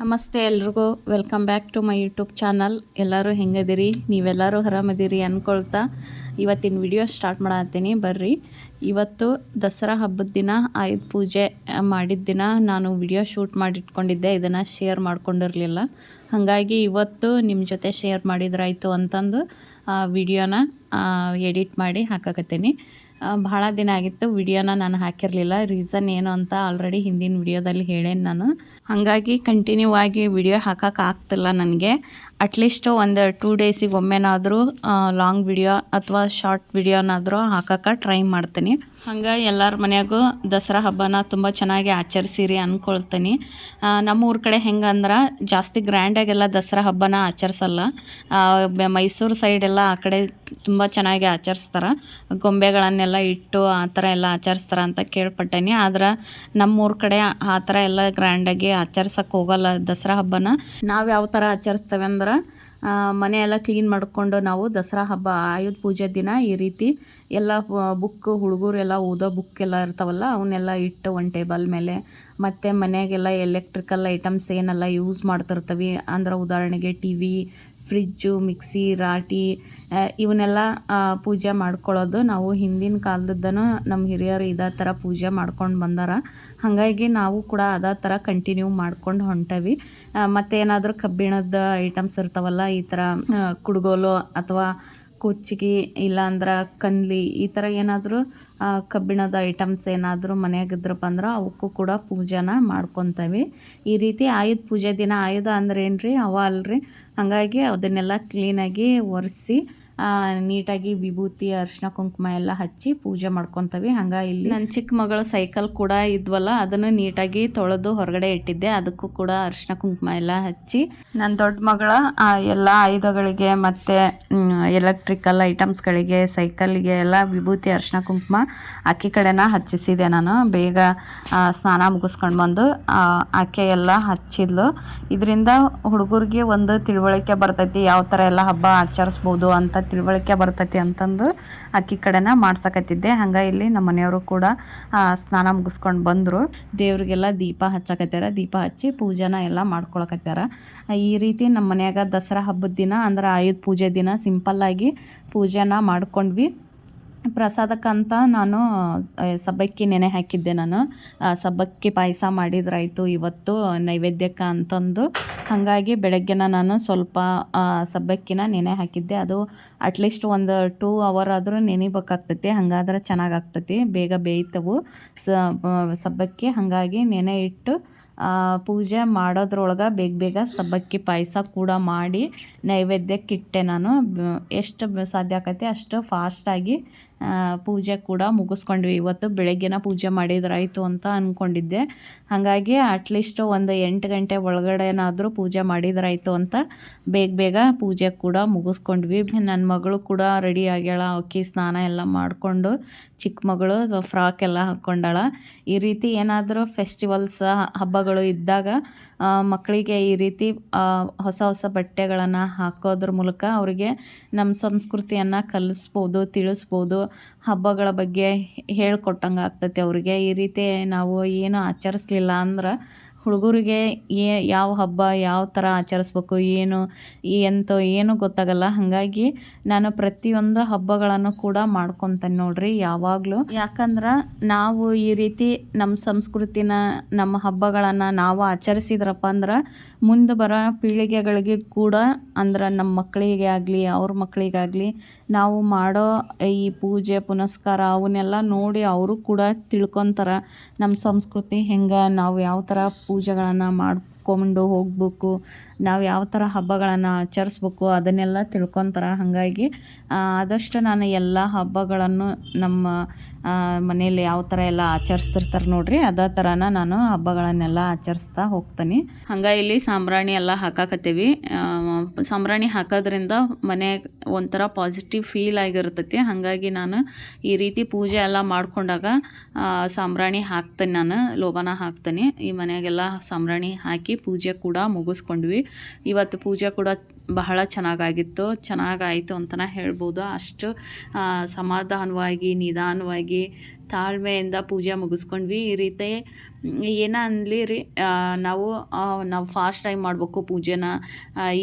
ನಮಸ್ತೆ ಎಲ್ರಿಗೂ. Welcome back to my YouTube channel ಎಲ್ಲರೂ ಹೆಂಗದಿರಿ? ನೀವೆಲ್ಲರೂ ಆರಾಮದಿರಿ ಅಂದ್ಕೊಳ್ತಾ ಇವತ್ತಿನ ವಿಡಿಯೋ ಸ್ಟಾರ್ಟ್ ಮಾಡತ್ತೀನಿ. ಬರ್ರಿ. ಇವತ್ತು ದಸರಾ ಹಬ್ಬದ ದಿನ, ಆಯುಧ ಪೂಜೆ ಮಾಡಿದ ದಿನ ನಾನು ವಿಡಿಯೋ ಶೂಟ್ ಮಾಡಿಟ್ಕೊಂಡಿದ್ದೆ. ಇದನ್ನು ಶೇರ್ ಮಾಡ್ಕೊಂಡಿರಲಿಲ್ಲ. ಹಾಗಾಗಿ ಇವತ್ತು ನಿಮ್ಮ ಜೊತೆ ಶೇರ್ ಮಾಡಿದ್ರಾಯಿತು ಅಂತಂದು ವಿಡಿಯೋನ ಎಡಿಟ್ ಮಾಡಿ ಹಾಕಕತ್ತೀನಿ. ಭಾಳ ದಿನ ಆಗಿತ್ತು ವಿಡಿಯೋನ ನಾನು ಹಾಕಿರಲಿಲ್ಲ. ರೀಸನ್ ಏನು ಅಂತ ಆಲ್ರೆಡಿ ಹಿಂದಿನ ವಿಡಿಯೋದಲ್ಲಿ ಹೇಳೇನು ನಾನು. ಹಾಗಾಗಿ ಕಂಟಿನ್ಯೂ ಆಗಿ ವಿಡಿಯೋ ಹಾಕಕ್ಕೆ ಆಗ್ತಿಲ್ಲ ನನಗೆ. ಅಟ್ಲೀಸ್ಟ್ ಒಂದು ಟೂ ಡೇಸಿಗೆ ಒಮ್ಮೆನಾದರೂ ಲಾಂಗ್ ವಿಡಿಯೋ ಅಥವಾ ಶಾರ್ಟ್ ವಿಡಿಯೋನಾದರೂ ಹಾಕಕ್ಕೆ ಟ್ರೈ ಮಾಡ್ತೀನಿ. ಹಂಗೆ ಎಲ್ಲರ ಮನೆಯಾಗೂ ದಸರಾ ಹಬ್ಬನ ತುಂಬ ಚೆನ್ನಾಗಿ ಆಚರಿಸಿರಿ ಅಂದ್ಕೊಳ್ತೀನಿ ನಮ್ಮ ಊರ ಕಡೆ ಹೆಂಗಂದ್ರೆ ಜಾಸ್ತಿ ಗ್ರ್ಯಾಂಡಾಗೆಲ್ಲ ದಸರಾ ಹಬ್ಬನ ಆಚರಿಸಲ್ಲ. ಮೈಸೂರು ಸೈಡೆಲ್ಲ ಆ ಕಡೆ ತುಂಬ ಚೆನ್ನಾಗಿ ಆಚರಿಸ್ತಾರೆ. ಗೊಂಬೆಗಳನ್ನೆಲ್ಲ ಇಟ್ಟು ಆ ಥರ ಎಲ್ಲ ಆಚರಿಸ್ತಾರೆ ಅಂತ ಕೇಳ್ಪಟ್ಟೇನಿ. ಆದ್ರೆ ನಮ್ಮೂರ ಕಡೆ ಆ ಥರ ಎಲ್ಲ ಗ್ರ್ಯಾಂಡಾಗಿ ಆಚರ್ಸಕ್ಕೆ ಹೋಗಲ್ಲ ದಸರಾ ಹಬ್ಬನ. ನಾವು ಯಾವ ಥರ ಆಚರಿಸ್ತೇವೆ ಅಂದ್ರೆ ಮನೆ ಎಲ್ಲ ಕ್ಲೀನ್ ಮಾಡಿಕೊಂಡು ನಾವು ದಸರಾ ಹಬ್ಬ, ಆಯುಧ ಪೂಜೆ ದಿನ ಈ ರೀತಿ ಎಲ್ಲ ಬುಕ್ ಹುಡುಗರೆಲ್ಲ ಓದೋ ಬುಕ್ ಎಲ್ಲ ಇರ್ತಾವಲ್ಲ, ಅವನ್ನೆಲ್ಲ ಇಟ್ಟು ಒಂದು ಟೇಬಲ್ ಮೇಲೆ ಮತ್ತು ಮನೆಗೆಲ್ಲ ಎಲೆಕ್ಟ್ರಿಕಲ್ ಐಟಮ್ಸ್ ಏನೆಲ್ಲ ಯೂಸ್ ಮಾಡ್ತಿರ್ತೀವಿ. ಅಂದ್ರೆ ಉದಾಹರಣೆಗೆ ಟಿ ವಿ ಫ್ರಿಜ್ಜು ಮಿಕ್ಸಿ ರಾಟಿ ಇವನ್ನೆಲ್ಲ ಪೂಜೆ ಮಾಡ್ಕೊಳ್ಳೋದು ನಾವು ಹಿಂದಿನ ಕಾಲದ್ದನ್ನು ನಮ್ಮ ಹಿರಿಯರು ಇದೇ ಥರ ಪೂಜೆ ಮಾಡ್ಕೊಂಡು ಬಂದಾರ. ಹಾಗಾಗಿ ನಾವು ಕೂಡ ಅದೇ ಥರ ಕಂಟಿನ್ಯೂ ಮಾಡ್ಕೊಂಡು ಹೊಂಟವಿ. ಮತ್ತು ಏನಾದರೂ ಕಬ್ಬಿಣದ ಐಟಮ್ಸ್ ಇರ್ತಾವಲ್ಲ, ಈ ಥರ ಕುಡುಗೋಲು ಅಥವಾ ಕುಚ್ಚಿಗೆ, ಇಲ್ಲಾಂದ್ರೆ ಕನ್ಲಿ, ಈ ಥರ ಏನಾದರೂ ಕಬ್ಬಿಣದ ಐಟಮ್ಸ್ ಏನಾದರೂ ಮನೆಯಾಗಿದ್ರಪ್ಪ ಅಂದ್ರೆ ಅವಕ್ಕೂ ಕೂಡ ಪೂಜೆನ ಮಾಡ್ಕೊತೇವೆ. ಈ ರೀತಿ ಆಯುಧ ಪೂಜೆ ದಿನ ಆಯುಧ ಅಂದ್ರೆ ಏನು ರೀ ಅವ ಅಲ್ರಿ. ಹಾಗಾಗಿ ಅದನ್ನೆಲ್ಲ ಕ್ಲೀನಾಗಿ ಒರೆಸಿ ನೀಟಾಗಿ ವಿಭೂತಿ ಅರಿಶಿನ ಕುಂಕುಮ ಎಲ್ಲ ಹಚ್ಚಿ ಪೂಜೆ ಮಾಡ್ಕೊತೀವಿ. ಹಂಗೆ ಇಲ್ಲಿ ನನ್ನ ಚಿಕ್ಕ ಮಗಳ ಸೈಕಲ್ ಕೂಡ ಇದ್ವಲ್ಲ ಅದನ್ನು ನೀಟಾಗಿ ತೊಳೆದು ಹೊರಗಡೆ ಇಟ್ಟಿದ್ದೆ. ಅದಕ್ಕೂ ಕೂಡ ಅರಿಶಿನ ಕುಂಕುಮ ಎಲ್ಲ ಹಚ್ಚಿ. ನನ್ನ ದೊಡ್ಡ ಮಗಳ ಎಲ್ಲ ಆಯುಧಗಳಿಗೆ ಮತ್ತು ಎಲೆಕ್ಟ್ರಿಕಲ್ ಐಟಮ್ಸ್ಗಳಿಗೆ ಸೈಕಲ್ಗೆ ಎಲ್ಲ ವಿಭೂತಿ, ಅರ್ಶಿನ, ಕುಂಕುಮ ಅಕ್ಕಿ ಕಡೆನ ಹಚ್ಚಿಸಿದೆ ನಾನು. ಬೇಗ ಸ್ನಾನ ಮುಗಿಸ್ಕೊಂಡು ಬಂದು ಅಕ್ಕಿ ಎಲ್ಲ ಹಚ್ಚಿದ್ಲು. ಇದರಿಂದ ಹುಡುಗರಿಗೆ ಒಂದು ತಿಳುವಳಿಕೆ ಬರ್ತೈತಿ, ಯಾವ ಥರ ಎಲ್ಲ ಹಬ್ಬ ಆಚರಿಸ್ಬೋದು ಅಂತ ತಿಳುವಳಿಕೆ ಬರ್ತೈತಿ ಅಂತಂದು ಅಕ್ಕಿ ಕಡೆನ ಮಾಡ್ಸಕತ್ತಿದ್ದೆ. ಹಂಗೆ ಇಲ್ಲಿ ನಮ್ಮ ಮನೆಯವರು ಕೂಡ ಸ್ನಾನ ಮುಗಿಸ್ಕೊಂಡು ಬಂದರು. ದೇವ್ರಿಗೆಲ್ಲ ದೀಪ ಹಚ್ಚಕತ್ಯಾರ. ದೀಪ ಹಚ್ಚಿ ಪೂಜೆನ ಎಲ್ಲ ಮಾಡ್ಕೊಳಕತ್ಯಾರ. ಈ ರೀತಿ ನಮ್ಮ ಮನೆಯಾಗ ದಸರಾ ಹಬ್ಬದ ದಿನ, ಅಂದ್ರೆ ಆಯುಧ ಪೂಜೆ ದಿನ ಸಿಂಪಲ್ಲಾಗಿ ಪೂಜೆನ ಮಾಡ್ಕೊಂಡ್ವಿ. ಪ್ರಸಾದಕ್ಕಂತ ನಾನು ಸಬ್ಬಕ್ಕಿ ನೆನೆ ಹಾಕಿದ್ದೆ ನಾನು. ಸಬ್ಬಕ್ಕಿ ಪಾಯಸ ಮಾಡಿದ್ರಾಯಿತು ಇವತ್ತು ನೈವೇದ್ಯಕ್ಕೆ ಅಂತಂದು. ಹಾಗಾಗಿ ಬೆಳಗ್ಗೆನ ನಾನು ಸ್ವಲ್ಪ ಸಬ್ಬಕ್ಕಿನ ನೆನೆ ಹಾಕಿದ್ದೆ. ಅದು ಅಟ್ಲೀಸ್ಟ್ ಒಂದು ಟೂ ಅವರ್ ಆದರೂ ನೆನಿಬೇಕಾಗ್ತೈತಿ. ಹಂಗಾದ್ರೆ ಚೆನ್ನಾಗಾಗ್ತೈತಿ. ಬೇಗ ಬೇಯ್ತವು. ಸಬ್ಬಕ್ಕಿ ಹಾಗಾಗಿ ನೆನೆ ಇಟ್ಟು ಪೂಜೆ ಮಾಡೋದ್ರೊಳಗೆ ಬೇಗ ಬೇಗ ಸಬ್ಬಕ್ಕಿ ಪಾಯಸ ಕೂಡ ಮಾಡಿ ನೈವೇದ್ಯಕ್ಕೆ ಇಟ್ಟೆ ನಾನು. ಎಷ್ಟು ಸಾಧ್ಯ ಆಕೈತೆ ಅಷ್ಟು ಫಾಸ್ಟಾಗಿ ಪೂಜೆ ಕೂಡ ಮುಗಿಸ್ಕೊಂಡ್ವಿ. ಇವತ್ತು ಬೆಳಗ್ಗೆನ ಪೂಜೆ ಮಾಡಿದ್ರಾಯಿತು ಅಂತ ಅಂದ್ಕೊಂಡಿದ್ದೆ ಹಾಗಾಗಿ ಅಟ್ಲೀಸ್ಟ್ ಒಂದು ಎಂಟು ಗಂಟೆ ಒಳಗಡೆನಾದರೂ ಪೂಜೆ ಮಾಡಿದ್ರಾಯಿತು ಅಂತ ಬೇಗ ಬೇಗ ಪೂಜೆ ಕೂಡ ಮುಗಿಸ್ಕೊಂಡ್ವಿ. ನನ್ನ ಮಗಳು ಕೂಡ ರೆಡಿ ಆಗ್ಯಾಳ. ಅಕ್ಕಿ ಸ್ನಾನ ಎಲ್ಲ ಮಾಡಿಕೊಂಡು ಚಿಕ್ಕ ಮಗಳು ಫ್ರಾಕ್ ಎಲ್ಲ ಹಾಕ್ಕೊಂಡಾಳ ಈ ರೀತಿ ಏನಾದರೂ ಫೆಸ್ಟಿವಲ್ಸ್ ಹಬ್ಬಗಳು ಇದ್ದಾಗ ಮಕ್ಕಳಿಗೆ ಈ ರೀತಿ ಹೊಸ ಹೊಸ ಬಟ್ಟೆಗಳನ್ನು ಹಾಕೋದ್ರ ಮೂಲಕ ಅವರಿಗೆ ನಮ್ಮ ಸಂಸ್ಕೃತಿಯನ್ನು ಕಲಿಸ್ಬೋದು, ತಿಳಿಸ್ಬೋದು, ಹಬ್ಬಗಳ ಬಗ್ಗೆ ಹೇಳ್ಕೊಟ್ಟಂಗೆ ಆಗ್ತೈತಿ ಅವರಿಗೆ. ಈ ರೀತಿ ನಾವು ಏನು ಆಚರಿಸ್ಲಿಲ್ಲ ಅಂದ್ರೆ ಹುಡುಗರಿಗೆ ಏ ಯಾವ ಹಬ್ಬ, ಯಾವ ಥರ ಆಚರಿಸ್ಬೇಕು, ಏನು, ಎಂತ ಏನು ಗೊತ್ತಾಗಲ್ಲ. ಹಾಗಾಗಿ ನಾನು ಪ್ರತಿಯೊಂದು ಹಬ್ಬಗಳನ್ನು ಕೂಡ ಮಾಡ್ಕೊತೇನೆ ನೋಡ್ರಿ ಯಾವಾಗಲೂ. ಯಾಕಂದ್ರೆ ನಾವು ಈ ರೀತಿ ನಮ್ಮ ಸಂಸ್ಕೃತಿನ, ನಮ್ಮ ಹಬ್ಬಗಳನ್ನು ನಾವು ಆಚರಿಸಿದ್ರಪ್ಪ ಅಂದ್ರೆ ಮುಂದೆ ಬರೋ ಪೀಳಿಗೆಗಳಿಗೆ ಕೂಡ ಅಂದ್ರೆ ನಮ್ಮ ಮಕ್ಕಳಿಗೆ ಆಗಲಿ, ಅವ್ರ ಮಕ್ಕಳಿಗಾಗಲಿ ನಾವು ಮಾಡೋ ಈ ಪೂಜೆ, ಪುನಸ್ಕಾರ ಅವನ್ನೆಲ್ಲ ನೋಡಿ ಅವರು ಕೂಡ ತಿಳ್ಕೊತಾರೆ. ನಮ್ಮ ಸಂಸ್ಕೃತಿ ಹೆಂಗೆ, ನಾವು ಯಾವ ಥರ ಪೂಜೆಗಳನ್ನು ಮಾಡ್ಕೊಂಡು ಹೋಗ್ಬೇಕು. ನಾವು ಯಾವ ಥರ ಹಬ್ಬಗಳನ್ನು ಆಚರಿಸ್ಬೇಕು ಅದನ್ನೆಲ್ಲ ತಿಳ್ಕೊತಾರೆ. ಹಾಗಾಗಿ ಆದಷ್ಟು ನಾನು ಎಲ್ಲ ಹಬ್ಬಗಳನ್ನು ನಮ್ಮ ಮನೆಯಲ್ಲಿ ಯಾವ ಥರ ಎಲ್ಲ ಆಚರಿಸ್ತಿರ್ತಾರೆ ನೋಡ್ರಿ, ಅದೇ ಥರನ ನಾನು ಹಬ್ಬಗಳನ್ನೆಲ್ಲ ಆಚರಿಸ್ತಾ ಹೋಗ್ತೀನಿ. ಹಂಗೆ ಇಲ್ಲಿ ಸಾಂಬ್ರಾಣಿ ಎಲ್ಲ ಹಾಕಾಕತ್ತೀವಿ. ಸಾಂಬ್ರಾಣಿ ಹಾಕೋದ್ರಿಂದ ಮನೆ ಒಂಥರ ಪಾಸಿಟಿವ್ ಫೀಲ್ ಆಗಿರ್ತೈತಿ. ಹಾಗಾಗಿ ನಾನು ಈ ರೀತಿ ಪೂಜೆ ಎಲ್ಲ ಮಾಡ್ಕೊಂಡಾಗ ಸಾಂಬ್ರಾಣಿ ಹಾಕ್ತೀನಿ ನಾನು, ಲೋಬಾನ ಹಾಕ್ತೀನಿ. ಈ ಮನೆಗೆಲ್ಲ ಸಾಂಬ್ರಾಣಿ ಹಾಕಿ ಪೂಜೆ ಕೂಡ ಮುಗಿಸ್ಕೊಂಡ್ವಿ. ಇವತ್ತು ಪೂಜೆ ಕೂಡ ಬಹಳ ಚೆನ್ನಾಗಾಗಿತ್ತು, ಚೆನ್ನಾಗಾಯಿತು ಅಂತಲೇ ಹೇಳ್ಬೋದು. ಅಷ್ಟು ಸಮಾಧಾನವಾಗಿ, ನಿಧಾನವಾಗಿ ತಾಳ್ಮೆಯಿಂದ ಪೂಜೆ ಮುಗಿಸ್ಕೊಂಡ್ವಿ. ಈ ರೀತಿ, ಏನ ಅನ್ಲಿ ರೀ ನಾವು ನಾವು ಫಾಸ್ಟ್ ಟೈಮ್ ಮಾಡಬೇಕು ಪೂಜೆನ.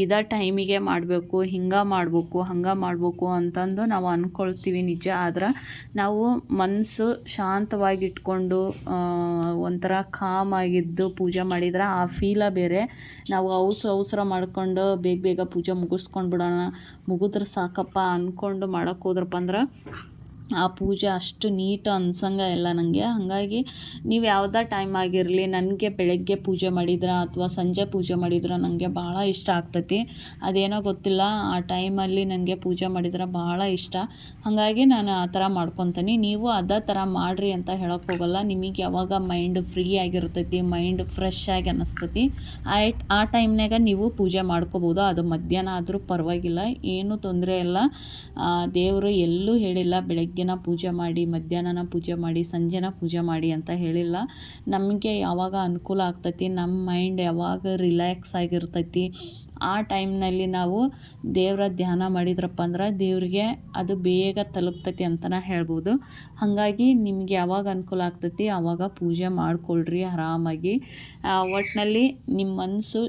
ಇದೇ ಟೈಮಿಗೆ ಮಾಡಬೇಕು, ಹಿಂಗೆ ಮಾಡಬೇಕು, ಹಂಗೆ ಮಾಡಬೇಕು ಅಂತಂದು ನಾವು ಅಂದ್ಕೊಳ್ತೀವಿ ನಿಜ. ಆದ್ರೆ ನಾವು ಮನಸ್ಸು ಶಾಂತವಾಗಿ ಇಟ್ಕೊಂಡು ಒಂಥರ ಕಾಮ್ ಆಗಿದ್ದು ಪೂಜೆ ಮಾಡಿದ್ರೆ ಆ ಫೀಲ ಬೇರೆ. ನಾವು ಅವಸರ ಅವಸರ ಮಾಡ್ಕೊಂಡು ಬೇಗ ಬೇಗ ಪೂಜೆ ಮುಗಿಸ್ಕೊಂಡು ಬಿಡೋಣ ಮುಗಿದ್ರೆ ಸಾಕಪ್ಪ ಅಂದ್ಕೊಂಡು ಮಾಡೋಕ್ಕೆ ಹೋದ್ರಪ್ಪ ಅಂದ್ರೆ ಆ ಪೂಜೆ ಅಷ್ಟು ನೀಟ್ ಅನ್ಸಂಗ ಇಲ್ಲ ನನಗೆ ಹಾಗಾಗಿ ನೀವು ಯಾವುದೇ ಟೈಮ್ ಆಗಿರಲಿ, ನನಗೆ ಬೆಳಗ್ಗೆ ಪೂಜೆ ಮಾಡಿದ್ರ ಅಥವಾ ಸಂಜೆ ಪೂಜೆ ಮಾಡಿದ್ರೆ ನನಗೆ ಭಾಳ ಇಷ್ಟ ಆಗ್ತೈತಿ. ಅದೇನೋ ಗೊತ್ತಿಲ್ಲ, ಆ ಟೈಮಲ್ಲಿ ನನಗೆ ಪೂಜೆ ಮಾಡಿದ್ರೆ ಭಾಳ ಇಷ್ಟ. ಹಾಗಾಗಿ ನಾನು ಆ ಥರ ಮಾಡ್ಕೊತೀನಿ. ನೀವು ಅದೇ ಥರ ಮಾಡಿರಿ ಅಂತ ಹೇಳಕ್ಕೆ ಹೋಗಲ್ಲ. ನಿಮಗೆ ಯಾವಾಗ ಮೈಂಡ್ ಫ್ರೀ ಆಗಿರ್ತೈತಿ ಮೈಂಡ್ ಫ್ರೆಶ್ ಆಗಿ ಅನ್ನಿಸ್ತೈತಿ ಆಯ್ಟ್ ಆ ಟೈಮ್ನಾಗ ನೀವು ಪೂಜೆ ಮಾಡ್ಕೋಬೋದು. ಅದು ಮಧ್ಯಾಹ್ನ ಆದರೂ ಪರವಾಗಿಲ್ಲ, ಏನೂ ತೊಂದರೆ ಇಲ್ಲ. ದೇವರು ಎಲ್ಲೂ ಹೇಳಿಲ್ಲ ಬೆಳಗ್ಗೆನ ಪೂಜೆ ಮಾಡಿ, ಮಧ್ಯಾಹ್ನನ ಪೂಜೆ ಮಾಡಿ, ಸಂಜೆನ ಪೂಜೆ ಮಾಡಿ ಅಂತ ಹೇಳಿಲ್ಲ. ನಮಗೆ ಯಾವಾಗ ಅನುಕೂಲ ಆಗ್ತೈತಿ? ನಮ್ಮ ಮೈಂಡ್ ಯಾವಾಗ ರಿಲ್ಯಾಕ್ಸ್ ಆಗಿರ್ತೈತಿ? ಆ ಟೈಮ್ನಲ್ಲಿ ನಾವು ದೇವರ ಧ್ಯಾನ ಮಾಡಿದ್ರಪ್ಪ ಅಂದ್ರೆ ದೇವ್ರಿಗೆ ಅದು ಬೇಗ ತಲುಪ್ತತಿ ಅಂತಲೇ ಹೇಳ್ಬೋದು. ಹಾಗಾಗಿ ನಿಮ್ಗೆ ಯಾವಾಗ ಅನುಕೂಲ ಆಗ್ತೈತಿ ಆವಾಗ ಪೂಜೆ ಮಾಡಿಕೊಳ್ಳ್ರಿ ಆರಾಮಾಗಿ. ಒಟ್ಟಿನಲ್ಲಿ ನಿಮ್ಮ ಮನಸ್ಸು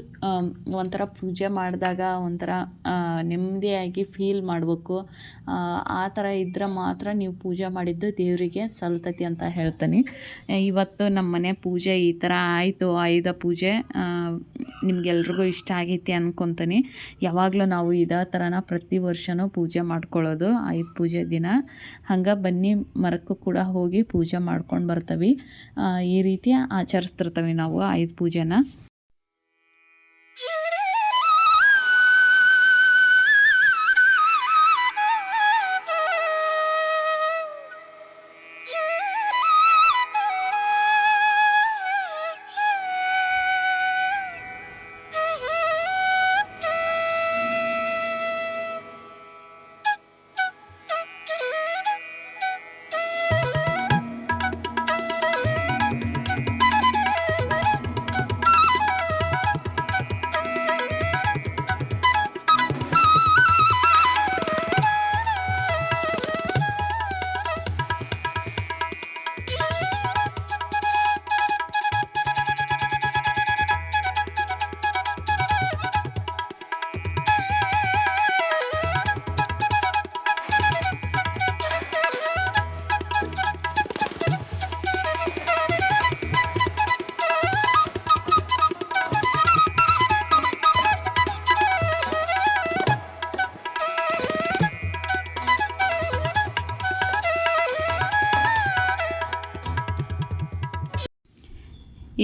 ಒಂಥರ ಪೂಜೆ ಮಾಡಿದಾಗ ಒಂಥರ ನೆಮ್ಮದಿಯಾಗಿ ಫೀಲ್ ಮಾಡಬೇಕು. ಆ ಥರ ಇದ್ದರೆ ಮಾತ್ರ ನೀವು ಪೂಜೆ ಮಾಡಿದ್ದು ದೇವರಿಗೆ ಸಲ್ತತಿ ಅಂತ ಹೇಳ್ತೀನಿ. ಇವತ್ತು ನಮ್ಮ ಮನೆ ಪೂಜೆ ಈ ಥರ ಆಯಿತು. ಆಯುಧ ಪೂಜೆ ನಿಮಗೆಲ್ರಿಗೂ ಇಷ್ಟ ಆಗೈತಿ ಅನ್ಕೊತೀನಿ. ಯಾವಾಗಲೂ ನಾವು ಇದೇ ಥರನ ಪ್ರತಿ ವರ್ಷವೂ ಪೂಜೆ ಮಾಡ್ಕೊಳ್ಳೋದು ಆಯುಧ ಪೂಜೆ ದಿನ. ಹಂಗೆ ಬನ್ನಿ ಮರಕ್ಕೂ ಕೂಡ ಹೋಗಿ ಪೂಜೆ ಮಾಡ್ಕೊಂಡು ಬರ್ತೀವಿ. ಈ ರೀತಿ ಆಚರಿಸ್ತಿರ್ತವೆ ನಾವು ಆಯುಧ ಪೂಜೆನ.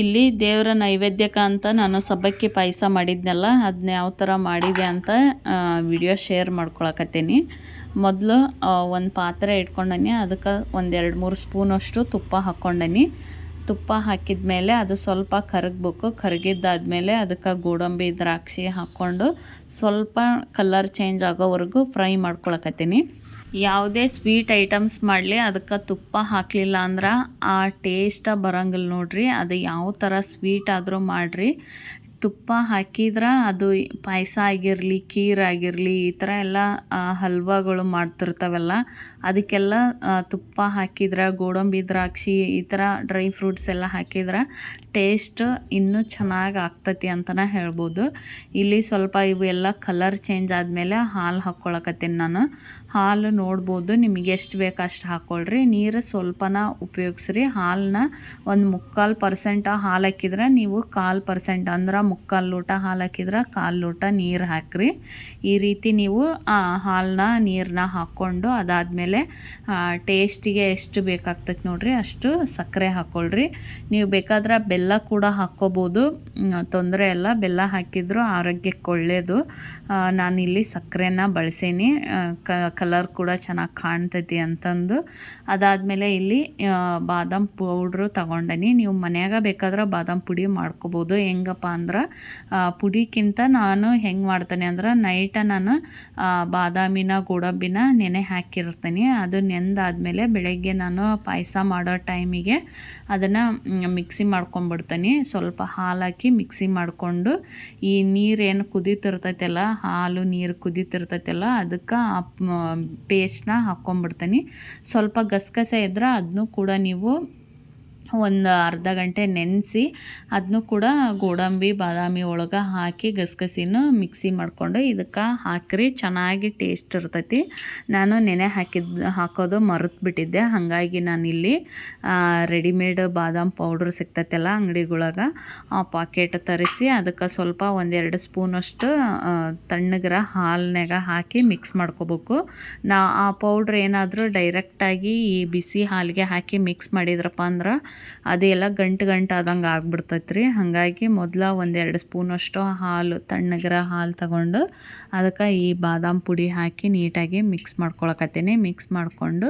ಇಲ್ಲಿ ದೇವರ ನೈವೇದ್ಯಕ ಅಂತ ನಾನು ಸಬ್ಬಕ್ಕಿ ಪಾಯಸ ಮಾಡಿದ್ನಲ್ಲ ಅದನ್ನ ಯಾವ ಥರ ಮಾಡಿದೆ ಅಂತ ವಿಡಿಯೋ ಶೇರ್ ಮಾಡ್ಕೊಳಕತ್ತೀನಿ. ಮೊದಲು ಒಂದು ಪಾತ್ರೆ ಇಟ್ಕೊಂಡನಿ, ಅದಕ್ಕೆ ಒಂದೆರಡು ಮೂರು ಸ್ಪೂನಷ್ಟು ತುಪ್ಪ ಹಾಕ್ಕೊಂಡನಿ ತುಪ್ಪ ಹಾಕಿದ ಮೇಲೆ ಅದು ಸ್ವಲ್ಪ ಕರಗಬೇಕು, ಕರಗಿದ್ದಾದ್ಮೇಲೆ ಅದಕ್ಕೆ ಗೋಡಂಬಿ, ದ್ರಾಕ್ಷಿ ಹಾಕ್ಕೊಂಡು ಸ್ವಲ್ಪ ಕಲರ್ ಚೇಂಜ್ ಆಗೋವರೆಗೂ ಫ್ರೈ ಮಾಡ್ಕೊಳಕತ್ತೀನಿ. ಯಾವುದೇ ಸ್ವೀಟ್ ಐಟಮ್ಸ್ ಮಾಡಲಿ, ಅದಕ್ಕೆ ತುಪ್ಪ ಹಾಕಲಿಲ್ಲ ಅಂದ್ರೆ ಆ ಟೇಸ್ಟ ಬರಂಗಿಲ್ಲ ನೋಡ್ರಿ. ಅದು ಯಾವ ಥರ ಸ್ವೀಟ್ ಆದರೂ ಮಾಡಿರಿ. ತುಪ್ಪ ಹಾಕಿದ್ರೆ ಅದು ಪಾಯಸ ಆಗಿರಲಿ ಆಗಿರಲಿ, ಈ ಥರ ಎಲ್ಲ ಹಲ್ವಾಗಳು ಮಾಡ್ತಿರ್ತಾವಲ್ಲ, ಅದಕ್ಕೆಲ್ಲ ತುಪ್ಪ ಹಾಕಿದ್ರೆ, ಗೋಡಂಬಿ, ದ್ರಾಕ್ಷಿ, ಈ ಥರ ಡ್ರೈ ಫ್ರೂಟ್ಸ್ ಎಲ್ಲ ಹಾಕಿದ್ರೆ ಟೇಸ್ಟ್ ಇನ್ನೂ ಚೆನ್ನಾಗಿ ಆಗ್ತತಿ ಅಂತಲೇ ಹೇಳ್ಬೋದು. ಇಲ್ಲಿ ಸ್ವಲ್ಪ ಇವು ಎಲ್ಲ ಕಲರ್ ಚೇಂಜ್ ಆದಮೇಲೆ ಹಾಲು ಹಾಕ್ಕೊಳಕತ್ತೀನಿ ನಾನು. ಹಾಲು ನೋಡ್ಬೋದು. ನಿಮಗೆ ಎಷ್ಟು ಬೇಕು ಅಷ್ಟು ಹಾಕ್ಕೊಳ್ರಿ ನೀರು ಸ್ವಲ್ಪನ ಉಪಯೋಗಿಸ್ರಿ. ಹಾಲನ್ನ ಒಂದು ಮುಕ್ಕಾಲು ಪರ್ಸೆಂಟ್ ಹಾಲು ಹಾಕಿದ್ರೆ ನೀವು ಕಾಲು ಪರ್ಸೆಂಟ್ ಅಂದ್ರೆ ಮುಕ್ಕಾಲು ಲೋಟ ಹಾಲು ಹಾಕಿದ್ರೆ ಕಾಲು ಲೋಟ ನೀರು ಹಾಕ್ರಿ. ಈ ರೀತಿ ನೀವು ಹಾಲನ್ನ ನೀರನ್ನ ಹಾಕ್ಕೊಂಡು ಅದಾದಮೇಲೆ ಟೇಸ್ಟಿಗೆ ಎಷ್ಟು ಬೇಕಾಗ್ತೈತೆ ನೋಡ್ರಿ ಅಷ್ಟು ಸಕ್ಕರೆ ಹಾಕ್ಕೊಳ್ರಿ ನೀವು ಬೇಕಾದ್ರೆ ಬೆಲ್ಲ ಕೂಡ ಹಾಕ್ಕೋಬೋದು ತೊಂದರೆ ಇಲ್ಲ. ಬೆಲ್ಲ ಹಾಕಿದ್ರು ಆರೋಗ್ಯಕ್ಕೆ ಒಳ್ಳೆಯದು ನಾನಿಲ್ಲಿ ಸಕ್ಕರೆನ ಬಳಸೀನಿ. ಕಲರ್ ಕೂಡ ಚೆನ್ನಾಗಿ ಕಾಣ್ತೈತಿ ಅಂತಂದು. ಅದಾದಮೇಲೆ ಇಲ್ಲಿ ಬಾದಾಮ್ ಪೌಡ್ರು ತಗೊಂಡನಿ. ನೀವು ಮನ್ಯಾಗ ಬೇಕಾದ್ರೆ ಬಾದಾಮ್ ಪುಡಿ ಮಾಡ್ಕೋಬೋದು. ಹೆಂಗಪ್ಪ ಅಂದ್ರೆ ಪುಡಿಕ್ಕಿಂತ ನಾನು ಹೆಂಗೆ ಮಾಡ್ತೇನೆ ಅಂದ್ರೆ, ನೈಟ ನಾನು ಬಾದಾಮಿನ ಗೋಡಂಬಿನ ನೆನೆ ಹಾಕಿರ್ತೀನಿ. ಅದು ನೆಂದಾದ್ಮೇಲೆ ಬೆಳಗ್ಗೆ ನಾನು ಪಾಯಸ ಮಾಡೋ ಟೈಮಿಗೆ ಅದನ್ನು ಮಿಕ್ಸಿ ಮಾಡ್ಕೊಂಬಿಡ್ತೀನಿ. ಸ್ವಲ್ಪ ಹಾಲು ಹಾಕಿ ಮಿಕ್ಸಿ ಮಾಡಿಕೊಂಡು, ಈ ನೀರೇನು ಕುದೀತಿರ್ತೈತಲ್ಲ, ಹಾಲು ನೀರು ಕುದೀತಿರ್ತೈತಲ್ಲ, ಅದಕ್ಕೆ, ಆ ಪೇಸ್ಟ್ನ ಹಾಕ್ಕೊಂಬಿಡ್ತೀನಿ ಸ್ವಲ್ಪ ಗಸಗಸೆ ಇದ್ರೆ ಅದನ್ನು ಕೂಡ ನೀವು ಒಂದು ಅರ್ಧ ಗಂಟೆ ನೆನೆಸಿ ಅದನ್ನು ಕೂಡ ಗೋಡಂಬಿ, ಬಾದಾಮಿ ಒಳಗೆ ಹಾಕಿ ಗಸಗಸಿನೂ ಮಿಕ್ಸಿ ಮಾಡಿಕೊಂಡು ಇದಕ್ಕೆ ಹಾಕ್ರಿ, ಚೆನ್ನಾಗಿ ಟೇಸ್ಟ್ ಇರ್ತೈತಿ. ನಾನು ನೆನೆ ಹಾಕಿದ್ದು ಹಾಕೋದು ಮರೆತು ಬಿಟ್ಟಿದ್ದೆ ಹಾಗಾಗಿ ನಾನಿಲ್ಲಿ ರೆಡಿಮೇಡ್ ಬಾದಾಮ್ ಪೌಡ್ರ್ ಸಿಗ್ತೈತಲ್ಲ ಅಂಗಡಿಗಳಾಗ, ಆ ಪಾಕೆಟ್ ತರಿಸಿ ಅದಕ್ಕೆ ಸ್ವಲ್ಪ ಒಂದೆರಡು ಸ್ಪೂನಷ್ಟು ತಣ್ಣಗಿರ ಹಾಲಿನಾಗ ಹಾಕಿ ಮಿಕ್ಸ್ ಮಾಡ್ಕೋಬೇಕು. ನಾ, ಆ ಪೌಡ್ರ್ ಏನಾದರೂ ಡೈರೆಕ್ಟಾಗಿ ಈ ಬಿಸಿ ಹಾಲಿಗೆ ಹಾಕಿ ಮಿಕ್ಸ್ ಮಾಡಿದ್ರಪ್ಪ ಅಂದ್ರೆ ಅದೆಲ್ಲ ಗಂಟು ಗಂಟು ಆದಂಗೆ ಆಗ್ಬಿಡ್ತೈತೆ ರೀ ಹಾಗಾಗಿ ಮೊದಲ ಒಂದೆರಡು ಸ್ಪೂನಷ್ಟು ಹಾಲು ತಣ್ಣಗಿರ ಹಾಲು ತಗೊಂಡು ಅದಕ್ಕೆ ಈ ಬಾದಾಮ್ ಪುಡಿ ಹಾಕಿ ನೀಟಾಗಿ ಮಿಕ್ಸ್ ಮಾಡ್ಕೊಳಕತ್ತೀನಿ. ಮಿಕ್ಸ್ ಮಾಡಿಕೊಂಡು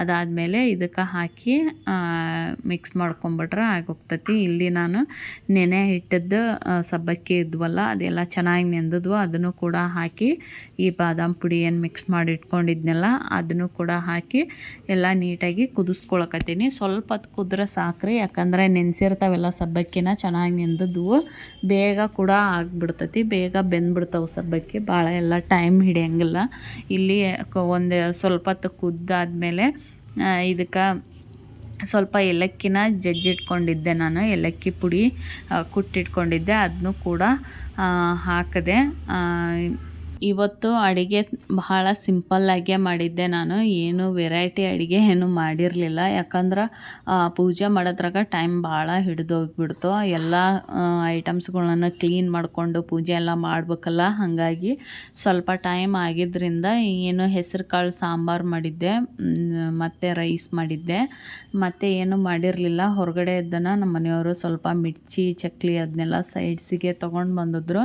ಅದಾದಮೇಲೆ ಇದಕ್ಕೆ ಹಾಕಿ ಮಿಕ್ಸ್ ಮಾಡ್ಕೊಂಬಿಟ್ರೆ ಆಗೋಗ್ತೈತಿ. ಇಲ್ಲಿ ನಾನು ನೆನೆ ಇಟ್ಟದ್ದು ಆ, ಸಬ್ಬಕ್ಕಿ ಇದ್ವಲ್ಲ ಅದೆಲ್ಲ ಚೆನ್ನಾಗಿ ನೆಂದದ್ವು. ಅದನ್ನು ಕೂಡ ಹಾಕಿ ಈ ಬಾದಾಮ್ ಪುಡಿ ಏನು ಮಿಕ್ಸ್ ಮಾಡಿ ಇಟ್ಕೊಂಡಿದ್ನಲ್ಲ ಅದನ್ನು ಕೂಡ ಹಾಕಿ ಎಲ್ಲ ನೀಟಾಗಿ ಕುದಿಸ್ಕೊಳಕತ್ತೀನಿ. ಸ್ವಲ್ಪ ಹೊತ್ತು ಕುದ್ರೆ ಸಾಕ್ರಿ, ಯಾಕಂದರೆ ನೆನೆಸಿರ್ತಾವೆಲ್ಲ ಸಬ್ಬಕ್ಕಿನ ಚೆನ್ನಾಗಿ ನೆಂದದ್ವು. ಬೇಗ ಕೂಡ ಆಗಿಬಿಡ್ತೈತಿ, ಬೇಗ ಬೆಂದ್ಬಿಡ್ತಾವೆ ಸಬ್ಬಕ್ಕಿ. ಭಾಳ ಎಲ್ಲ ಟೈಮ್ ಹಿಡಿಯಂಗಿಲ್ಲ. ಇಲ್ಲಿ ಒಂದು ಸ್ವಲ್ಪ ಹೊತ್ತು ಕುದ್ದಾದ್ಮೇಲೆ ಇದಕ್ಕೆ ಸ್ವಲ್ಪ ಏಲಕ್ಕಿನ ಜಜ್ಜಿಟ್ಕೊಂಡಿದ್ದೆ ನಾನು. ಏಲಕ್ಕಿ ಪುಡಿ ಕುಟ್ಟಿಟ್ಕೊಂಡಿದ್ದೆ. ಅದನ್ನು ಕೂಡ ಹಾಕಿದೆ ಇವತ್ತು ಅಡುಗೆ ಬಹಳ ಸಿಂಪಲ್ಲಾಗೇ ಮಾಡಿದ್ದೆ ನಾನು. ಏನು ವೆರೈಟಿ ಅಡುಗೆ ಏನು ಮಾಡಿರಲಿಲ್ಲ. ಯಾಕಂದ್ರೆ ಪೂಜೆ ಮಾಡೋದ್ರಾಗ ಟೈಮ್ ಭಾಳ ಹಿಡಿದೋಗ್ಬಿಡ್ತು. ಎಲ್ಲ ಐಟಮ್ಸ್ಗಳನ್ನು ಕ್ಲೀನ್ ಮಾಡಿಕೊಂಡು ಪೂಜೆ ಎಲ್ಲ ಮಾಡ್ಬೇಕಲ್ಲ. ಹಾಗಾಗಿ ಸ್ವಲ್ಪ ಟೈಮ್ ಆಗಿದ್ದರಿಂದ ಏನು ಹೆಸರು ಕಾಳು ಸಾಂಬಾರು ಮಾಡಿದ್ದೆ ಮತ್ತು ರೈಸ್ ಮಾಡಿದ್ದೆ. ಮತ್ತು ಏನು ಮಾಡಿರಲಿಲ್ಲ. ಹೊರಗಡೆ ಇದ್ದನ ನಮ್ಮ ಮನೆಯವರು ಸ್ವಲ್ಪ ಮಿರ್ಚಿ, ಚಕ್ಲಿ ಅದನ್ನೆಲ್ಲ ಸೈಡ್ಸಿಗೆ ತೊಗೊಂಡು ಬಂದಿದ್ರು.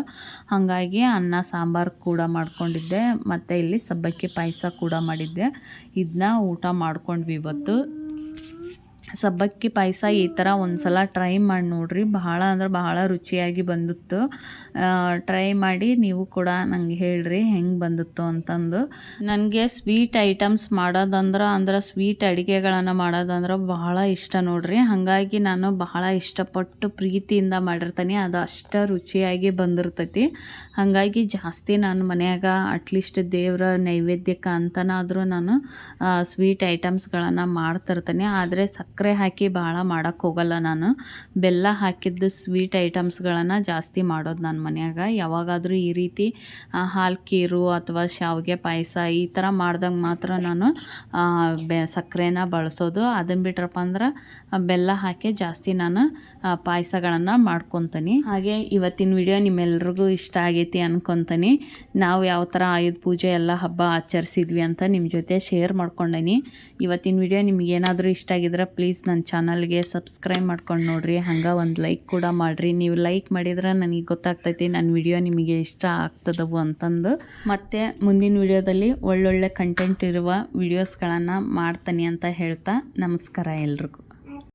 ಹಾಗಾಗಿ ಅನ್ನ, ಸಾಂಬಾರು ಕೂಡ ಮಾಡ್ಕೊಂಡಿದ್ದೆ ಮತ್ತು ಇಲ್ಲಿ ಸಬ್ಬಕ್ಕಿ ಪಾಯಸ ಕೂಡ ಮಾಡಿದ್ದೆ. ಇದನ್ನ ಊಟ ಮಾಡ್ಕೊಂಡ್ವಿ ಇವತ್ತು. ಸಬ್ಬಕ್ಕಿ ಪಾಯಸ ಈ ಥರ ಒಂದು ಸಲ ಟ್ರೈ ಮಾಡಿ ನೋಡಿರಿ. ಬಹಳ ಅಂದ್ರೆ ಬಹಳ ರುಚಿಯಾಗಿ ಬಂದಿತ್ತು. ಟ್ರೈ ಮಾಡಿ ನೀವು ಕೂಡ ನಂಗೆ ಹೇಳ್ರಿ ಹೆಂಗೆ ಬಂದಿತ್ತು ಅಂತಂದು. ನನಗೆ ಸ್ವೀಟ್ ಐಟಮ್ಸ್ ಮಾಡೋದಂದ್ರೆ, ಅಂದ್ರೆ ಸ್ವೀಟ್ ಅಡುಗೆಗಳನ್ನು ಮಾಡೋದಂದ್ರೆ ಬಹಳ ಇಷ್ಟ ನೋಡ್ರಿ. ಹಾಗಾಗಿ ನಾನು ಬಹಳ ಇಷ್ಟಪಟ್ಟು ಪ್ರೀತಿಯಿಂದ ಮಾಡಿರ್ತೀನಿ. ಅದು ಅಷ್ಟು ರುಚಿಯಾಗಿ ಬಂದಿರ್ತೈತಿ. ಹಾಗಾಗಿ ಜಾಸ್ತಿ ನಾನು ಮನೆಯಾಗ ಅಟ್ಲೀಸ್ಟ್ ದೇವರ ನೈವೇದ್ಯಕ್ಕೆ ಅಂತನಾದರೂ ನಾನು ಸ್ವೀಟ್ ಐಟಮ್ಸ್ಗಳನ್ನು ಮಾಡ್ತಿರ್ತೀನಿ. ಆದರೆ ಸಕ್ಕರೆ ಹಾಕಿ ಭಾಳ ಮಾಡೋಕ್ಕೆ ಹೋಗಲ್ಲ ನಾನು. ಬೆಲ್ಲ ಹಾಕಿದ್ದು ಸ್ವೀಟ್ ಐಟಮ್ಸ್ಗಳನ್ನು ಜಾಸ್ತಿ ಮಾಡೋದು ನನ್ನ ಮನೆಯಾಗ. ಯಾವಾಗಾದರೂ ಈ ರೀತಿ ಹಾಲು ಕೀರು ಅಥವಾ ಶಾವಿಗೆ ಪಾಯಸ ಈ ಥರ ಮಾಡ್ದಾಗ ಮಾತ್ರ ನಾನು ಬೆ, ಸಕ್ಕರೆನ ಬಳಸೋದು. ಅದನ್ನು ಬಿಟ್ರಪ್ಪ ಅಂದ್ರೆ, ಬೆಲ್ಲ ಹಾಕಿ ಜಾಸ್ತಿ ನಾನು ಪಾಯಸಗಳನ್ನು ಮಾಡ್ಕೊತೀನಿ. ಹಾಗೆ ಇವತ್ತಿನ ವಿಡಿಯೋ ನಿಮ್ಮೆಲ್ರಿಗೂ ಇಷ್ಟ ಆಗೈತಿ ಅನ್ಕೊತೀನಿ. ನಾವು ಯಾವ ಥರ ಆಯುಧ ಪೂಜೆ ಎಲ್ಲ ಹಬ್ಬ ಆಚರಿಸಿದ್ವಿ ಅಂತ ನಿಮ್ಮ ಜೊತೆ ಶೇರ್ ಮಾಡ್ಕೊಂಡೀನಿ. ಇವತ್ತಿನ ವಿಡಿಯೋ ನಿಮ್ಗೆ ಏನಾದರೂ ಇಷ್ಟ ಆಗಿದ್ರೆ ಪ್ಲೀಸ್ ನನ್ನ ಚಾನಲ್ಗೆ ಸಬ್ಸ್ಕ್ರೈಬ್ ಮಾಡ್ಕೊಂಡು ನೋಡ್ರಿ. ಹಂಗೆ ಒಂದು ಲೈಕ್ ಕೂಡ ಮಾಡಿರಿ. ನೀವು ಲೈಕ್ ಮಾಡಿದ್ರೆ ನನಗೆ ಗೊತ್ತಾಗ್ತೈತಿ ನನ್ನ ವಿಡಿಯೋ ನಿಮಗೆ ಇಷ್ಟ ಆಗ್ತದವು ಅಂತಂದು. ಮತ್ತು ಮುಂದಿನ ವಿಡಿಯೋದಲ್ಲಿ ಒಳ್ಳೊಳ್ಳೆ ಕಂಟೆಂಟ್ ಇರುವ ವಿಡಿಯೋಸ್ಗಳನ್ನು ಮಾಡ್ತೀನಿ ಅಂತ ಹೇಳ್ತಾ ನಮಸ್ಕಾರ ಎಲ್ರಿಗೂ.